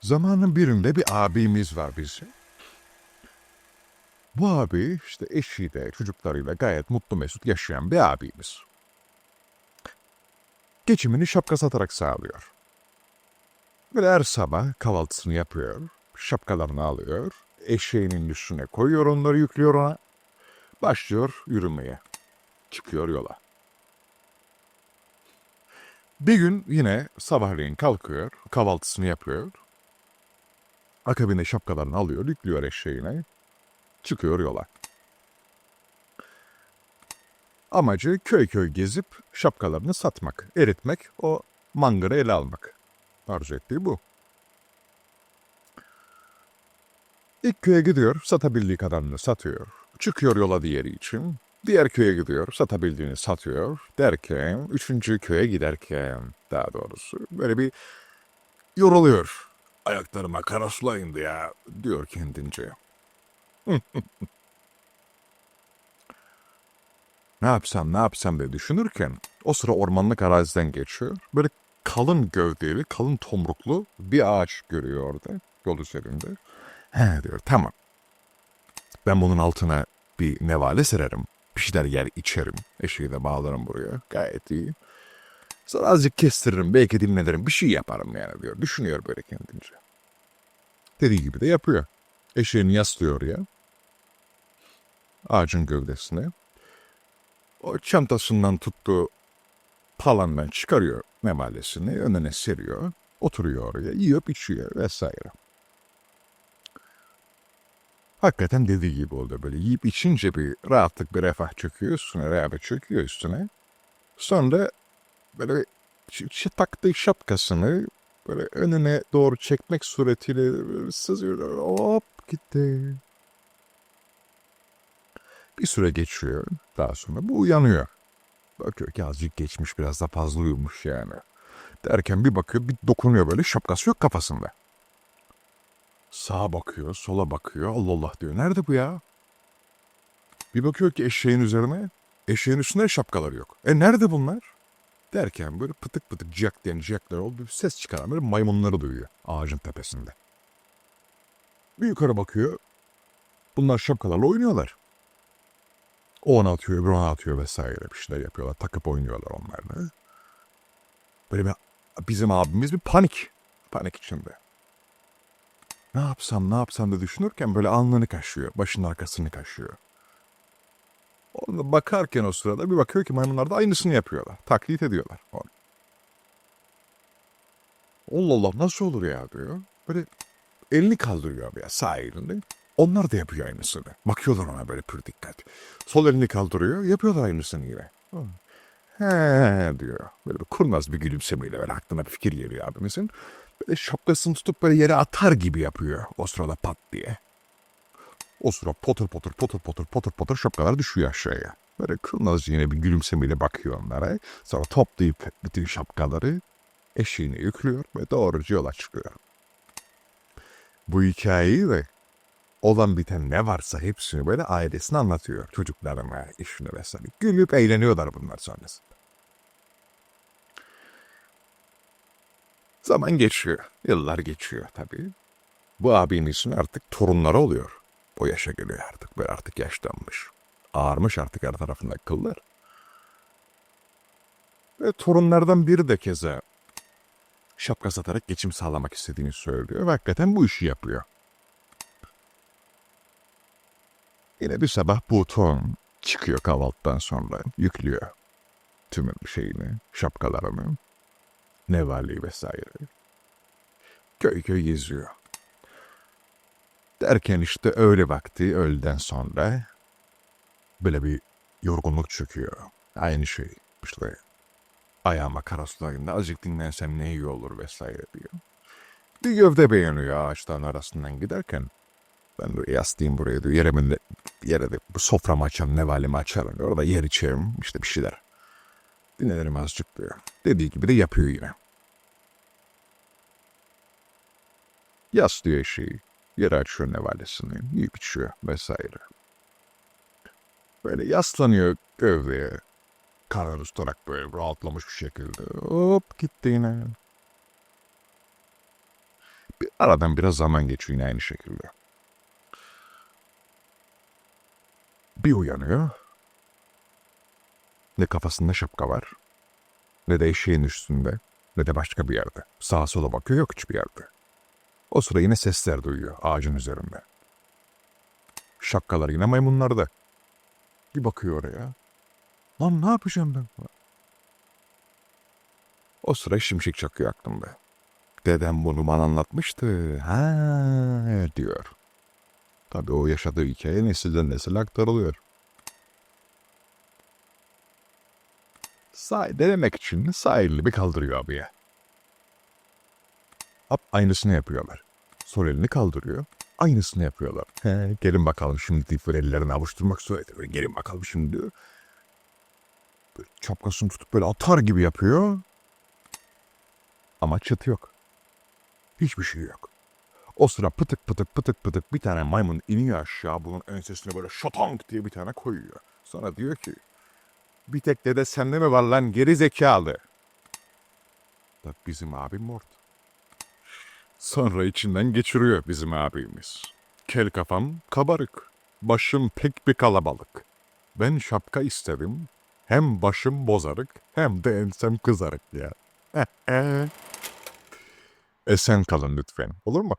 Zamanın birinde bir abimiz var bizim. Bu abi işte eşiyle, çocuklarıyla gayet mutlu mesut yaşayan bir abimiz. Geçimini şapka satarak sağlıyor. Böyle her sabah kahvaltısını yapıyor, şapkalarını alıyor, eşeğinin üstüne koyuyor onları yüklüyor ona. Başlıyor yürümeye. Çıkıyor yola. Bir gün yine sabahleyin kalkıyor, kahvaltısını yapıyor. Akabinde şapkalarını alıyor, yüklüyor eşeğine. Çıkıyor yola. Amacı köy köy gezip şapkalarını satmak, eritmek, o mangırı ele almak. Arzu ettiği bu. İlk köye gidiyor, satabildiği kadarını satıyor. Çıkıyor yola diğeri için. Diğer köye gidiyor, satabildiğini satıyor. Derken, üçüncü köye giderken, daha doğrusu böyle bir yoruluyor. Ayaklarıma karaslayındı ya, diyor kendince. ne yapsam, ne yapsam diye düşünürken, o sıra ormanlık araziden geçiyor. Böyle kalın gövdeli, kalın tomruklu bir ağaç görüyor orada, yol üzerinde. He diyor, tamam. Ben bunun altına bir nevale sererim. Bir şeyler yer içerim. Eşeği de bağlarım buraya. Gayet iyi. Sonra azıcık kestiririm. Belki dinlenirim. Bir şey yaparım yani diyor. Düşünüyor böyle kendince. Dediği gibi de yapıyor. Eşeğini yaslıyor ya. Ağacın gövdesine. O çantasından tuttuğu palandan çıkarıyor nevalesini. Önüne seriyor. Oturuyor oraya. Yiyor, içiyor vesaire. Hakikaten dediği gibi oldu böyle. Yiyip içince bir rahatlık, bir refah çöküyor üstüne, rehavet çöküyor üstüne. Sonra böyle taktığı şapkasını böyle önüne doğru çekmek suretiyle sızıyor. Hop gitti. Bir süre geçiyor. Daha sonra bu uyanıyor. Bakıyor ki azıcık geçmiş biraz da fazla uyumuş yani. Derken bir bakıyor bir dokunuyor böyle şapkası yok kafasında. Sağa bakıyor, sola bakıyor. Allah Allah diyor. Nerede bu ya? Bir bakıyor ki eşeğin üzerine. Eşeğin üstünde şapkaları yok. E nerede bunlar? Derken böyle pıtık pıtık ciyak diyen ciyaklar oldu. Bir ses çıkaran böyle maymunları duyuyor ağacın tepesinde. Bir yukarı bakıyor. Bunlar şapkalarla oynuyorlar. O ona atıyor, öbürü ona atıyor vesaire bir şeyler yapıyorlar. Takıp oynuyorlar onlarla. Böyle bir, bizim abimiz bir panik. Panik içinde. Ne yapsam ne yapsam da düşünürken böyle alnını kaşıyor. Başının arkasını kaşıyor. Ona bakarken o sırada bir bakıyor ki maymunlar da aynısını yapıyorlar. Taklit ediyorlar onu. Allah Allah nasıl olur ya diyor. Böyle elini kaldırıyor abi ya sağ elini. Onlar da yapıyor aynısını. Bakıyorlar ona böyle pür dikkat. Sol elini kaldırıyor yapıyorlar aynısını yine. He diyor. Böyle bir kurnaz bir gülümsemeyle böyle aklına bir fikir geliyor abimizin. Böyle şapkasını tutup böyle yere atar gibi yapıyor o sırada pat diye. O sıra potur potur potur potur potur potur şapkalar düşüyor aşağıya. Böyle kurnaz yine bir gülümsemeyle bakıyor onlara. Sonra toplayıp bütün şapkaları eşeğine yüklüyor ve doğruca yola çıkıyor. Bu hikayeyi de olan biten ne varsa hepsini böyle ailesine anlatıyor. Çocuklarına, eşine vesaire. Gülüp eğleniyorlar bunlar sonrasında. Zaman geçiyor. Yıllar geçiyor tabii. Bu abimizin artık torunları oluyor. O yaşa geliyor artık. Böyle artık yaşlanmış. Ağarmış artık her tarafında kıllar. Ve torunlardan biri de keza şapka satarak geçim sağlamak istediğini söylüyor. Ve hakikaten bu işi yapıyor. Yine bir sabah bu torun çıkıyor kahvaltıdan sonra. Yüklüyor tüm şeyini, şapkalarını, nevali vesaire. Köy köy geziyor. Derken işte öğle vakti öğleden sonra böyle bir yorgunluk çöküyor. Aynı şey işte ayağıma karasulayında azıcık dinlensem ne iyi olur vesaire diyor. Bir gövde beğeniyor ağaçların arasından giderken. Ben de yaslayayım buraya diyor. Yerimin de, yere de soframı açarım, nevalimi açarım. Orada yer içerim işte bir şeyler. Dinlenirim azıcık diyor. Dediği gibi de yapıyor yine. Yaslıyor eşeği. Yere açıyor nevalesini. Yiyip içiyor vesaire. Böyle yaslanıyor gövdeye. Karnını tutarak böyle rahatlamış bir şekilde. Hop gitti yine. Bir aradan biraz zaman geçiyor yine aynı şekilde. Bir uyanıyor. Ne kafasında şapka var, ne de eşeğin üstünde, ne de başka bir yerde. Sağa sola bakıyor yok hiçbir yerde. O sıra yine sesler duyuyor ağacın üzerinde. Şapkalar yine maymunlarda. Bir bakıyor oraya. Lan ne yapacağım ben? O sıra şimşek çakıyor aklımda. Dedem bunu bana anlatmıştı. Ha diyor. Tabii o yaşadığı hikaye nesilden nesile aktarılıyor. Sağ, denemek için sağ elini bir kaldırıyor abiye. Hop aynısını yapıyorlar. Sol elini kaldırıyor. Aynısını yapıyorlar. He, gelin bakalım şimdi deyip böyle ellerini avuşturmak suretiyle. Gelin bakalım şimdi diyor. Böyle çapkasını tutup böyle atar gibi yapıyor. Ama çıt yok. Hiçbir şey yok. O sıra pıtık pıtık pıtık pıtık bir tane maymun iniyor aşağı bunun ensesine böyle şatank diye bir tane koyuyor. Sonra diyor ki bir tek dede sende mi var lan geri zekalı. Bak bizim abim mort. Sonra içinden geçiriyor bizim abimiz. Kel kafam kabarık. Başım pek bir kalabalık. Ben şapka istedim. Hem başım bozarık hem de ensem kızarık ya. Esen kalın lütfen. Olur mu?